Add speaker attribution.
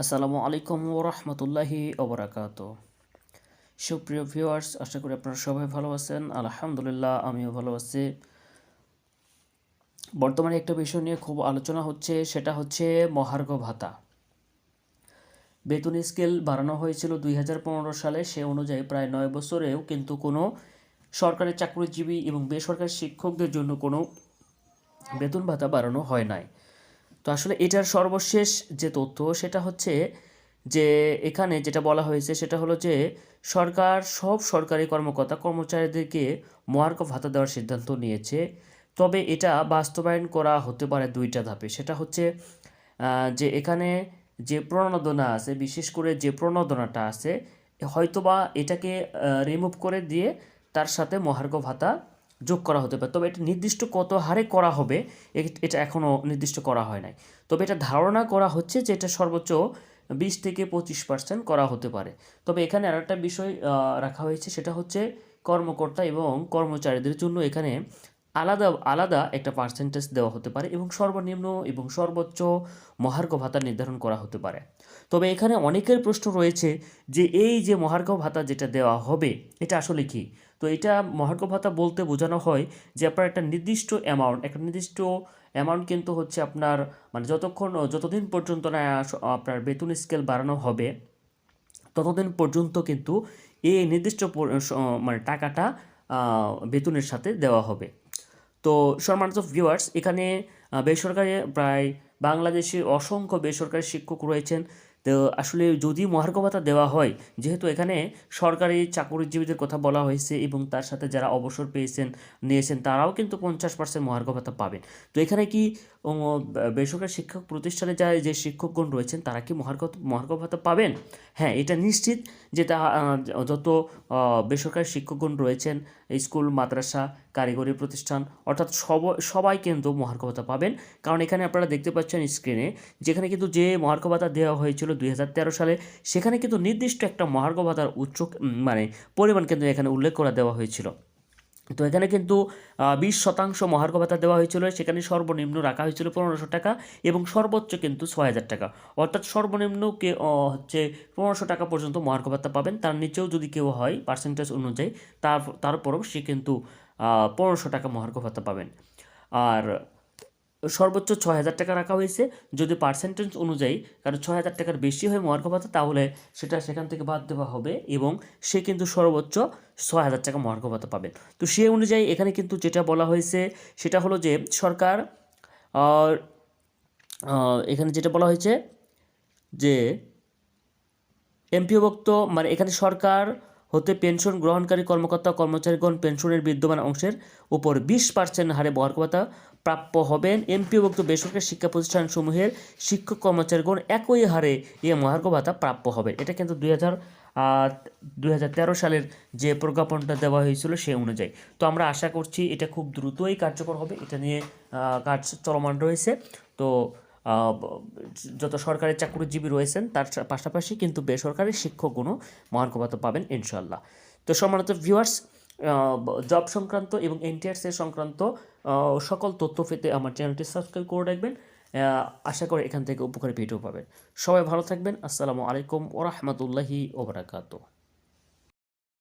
Speaker 1: আসসালামু আলাইকুম ওরহমতুল্লাহি ওবরাকাত। সুপ্রিয় ভিউয়ার্স, আশা করি আপনারা সবাই ভালো আছেন। আলহামদুলিল্লাহ, আমিও ভালো আছি। বর্তমানে একটা বিষয় নিয়ে খুব আলোচনা হচ্ছে, সেটা হচ্ছে মহার্ঘ ভাতা। বেতন স্কেল বাড়ানো হয়েছিল দুই হাজার পনেরো সালে, সে অনুযায়ী প্রায় নয় বছরেও কিন্তু কোনো সরকারি চাকরিজীবী এবং বেসরকারি শিক্ষকদের জন্য কোনো বেতন ভাতা বাড়ানো হয় নাই। তো আসলে এটার সর্বশেষ যে তথ্য সেটা হচ্ছে যে এখানে যেটা বলা হয়েছে সেটা হলো যে সরকার, সব সরকারি কর্মকর্তা, কর্মচারীদেরকে মহার্ঘ ভাতা দেওয়ার সিদ্ধান্ত নিয়েছে। তবে এটা বাস্তবায়ন করা হতে পারে দুইটা ধাপে। সেটা হচ্ছে যে এখানে যে প্রণোদনা আছে, বিশেষ করে যে প্রণোদনাটা আছে হয়তোবা এটাকে রিমুভ করে দিয়ে তার সাথে মহার্ঘ ভাতা যোগ করা হতে পারে। তবে এটা নির্দিষ্ট কত হারে করা হবে এটা এখনও নির্দিষ্ট করা হয় নাই। তবে এটা ধারণা করা হচ্ছে যে এটা সর্বোচ্চ বিশ থেকে পঁচিশ পার্সেন্ট করা হতে পারে। তবে এখানে আরেকটা বিষয় রাখা হয়েছে, সেটা হচ্ছে কর্মকর্তা এবং কর্মচারীদের জন্য এখানে আলাদা আলাদা একটা পার্সেন্টেজ দেওয়া হতে পারে এবং সর্বনিম্ন এবং সর্বোচ্চ মহার্ঘ ভাতা নির্ধারণ করা হতে পারে। তবে এখানে অনেকের প্রশ্ন রয়েছে যে এই যে মহার্ঘ ভাতা যেটা দেওয়া হবে, এটা আসলে কি? তো এটা মহার্ঘ ভাতা বলতে বোঝানো হয় যে আপনার একটা নির্দিষ্ট অ্যামাউন্ট একটা নির্দিষ্ট অ্যামাউন্ট কিন্তু হচ্ছে আপনার মানে যতক্ষণ, যতদিন পর্যন্ত না আপনার বেতন স্কেল বাড়ানো হবে, ততদিন পর্যন্ত কিন্তু এই নির্দিষ্ট মানে টাকাটা বেতনের সাথে দেওয়া হবে। তো সম্মানিত ভিউয়ার্স এখানে বেসরকারি প্রায় বাংলাদেশের অসংখ্য বেসরকারি শিক্ষক রয়েছেন। তো আসলে যদি মহার্ঘ ভাতা দেওয়া হয়, যেহেতু এখানে সরকারি চাকরিজীবীদের কথা বলা হয়েছে এবং তার সাথে যারা অবসর পেয়েছেন, নিয়েছেন, তারাও কিন্তু পঞ্চাশ পার্সেন্ট মহার্ঘ ভাতা পাবেন। তো এখানে কি বেসরকারি শিক্ষক প্রতিষ্ঠানে যারা যে শিক্ষকগণ রয়েছেন, তারা কি মহার্ঘ মহার্ঘ ভাতা পাবেন? হ্যাঁ এটা নিশ্চিত যে তা যত বেসরকারি শিক্ষকগণ রয়েছেন স্কুল, মাদ্রাসা, কারিগরি প্রতিষ্ঠান, অর্থাৎ সব, সবাই কিন্তু মহার্ঘ ভাতা পাবেন। কারণ এখানে আপনারা দেখতে পাচ্ছেন স্ক্রিনে যেখানে কিন্তু যে মহার্ঘ ভাতা দেওয়া হয়েছিল দুই হাজার তেরো সালে, সেখানে কিন্তু নির্দিষ্ট একটা মহার্ঘ ভাতার উচ্চ মানে পরিমাণ কিন্তু এখানে উল্লেখ করে দেওয়া হয়েছিল। তো এখানে কিন্তু বিশ শতাংশ মহার্ঘ ভাতা দেওয়া হয়েছিল। সেখানে সর্বনিম্ন রাখা হয়েছিল পনেরোশো টাকা এবং সর্বোচ্চ কিন্তু ছয় হাজার টাকা। অর্থাৎ সর্বনিম্ন কে হচ্ছে পনেরোশো টাকা পর্যন্ত মহার্ঘ ভাতা পাবেন। তার নিচেও যদি কেউ হয় পার্সেন্টেজ অনুযায়ী, তার, তারপরেও সে কিন্তু পনেরোশো টাকা মহার্ঘ ভাতা পাবেন। আর সর্বোচ্চ ছয় হাজার টাকা রাখা হয়েছে। যদি পার্সেন্টেজ অনুযায়ী কারণ ছয় হাজার টাকার বেশি হয় মহার্ঘ ভাতা, তাহলে সেটা সেখান থেকে বাদ দেওয়া হবে এবং সে কিন্তু সর্বোচ্চ ছয় হাজার টাকা মহার্ঘ ভাতা পাবেন। তো সে অনুযায়ী এখানে কিন্তু যেটা বলা হয়েছে, সেটা হলো যে সরকার এখানে যেটা বলা হয়েছে যে এমপিওভুক্ত মানে এখানে সরকার হতে পেনশন গ্রহণকারী কর্মকর্তা কর্মচারীগণ পেনশনের বিদ্যমান অংশের উপর বিশ পার্সেন্ট হারে মহার্ঘ ভাতা প্রাপ্য হবেন এমপিওভুক্ত বেসরকারি শিক্ষা প্রতিষ্ঠানসমূহের শিক্ষক কর্মচারীগণ একই হারে এ মহার্ঘ ভাতা প্রাপ্য হবে এটা কিন্তু দুই হাজার দুই সালের যে প্রজ্ঞাপনটা দেওয়া হয়েছিল সে অনুযায়ী। তো আমরা আশা করছি এটা খুব দ্রুতই কার্যকর হবে। এটা নিয়ে কাজ চলমান রয়েছে। তো যত সরকারি চাকরিজীবী রয়েছেন তার পাশাপাশি কিন্তু বেসরকারি শিক্ষকগণও মহার্ঘ ভাতা পাবেন ইনশাল্লাহ তো সম্মানিত ভিউয়ার্স জব সংক্রান্ত এবং এনটিআরসি সংক্রান্ত সকল তথ্য পেতে আমার চ্যানেলটি সাবস্ক্রাইব করে রাখবেন। আশা করি এখান থেকে উপকারী ভিডিও পাবেন। সবাই ভালো থাকবেন। আসসালামু আলাইকুম ওরহমতুল্লাহি ওবরাকাতু